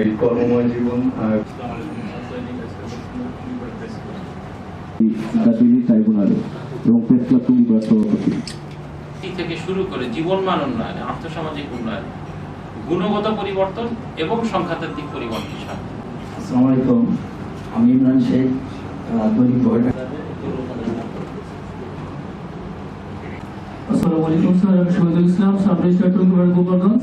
এই কর্মময় জীবন আর ট্রাইব্যুনালে এবং প্রেস ক্লাব টুঙ্গিপাড়া সভাপতি। থেকে শুরু করে জীবনমান উন্নয়ন আর্থসামাজিক উন্নয়ন গুণগত পরিবর্তন এবং সংখ্যাতাত্ত্বিক পরিবর্তন আসসালামু আলাইকুম। আমি ইমরান শেখ দৈনিক আসসালামু আলাইকুম স্যার আমি শহীদুল ইসলাম সাব রেজিস্ট্রার টুঙ্গিপাড়া গোপালগঞ্জ।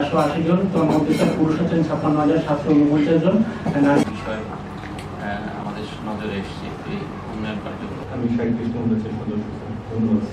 একশো আশি জন তার মধ্যে স্যার পুরুষ আছেন ছাপ্পান্ন হাজার সাতশো উনপঞ্চাশ জন আর বিষয় আহ, আমাদের নজরে এসছে এই উন্নয়ন কার্যক্রম। আমি সাহিত্য সদস্য। ধন্যবাদ।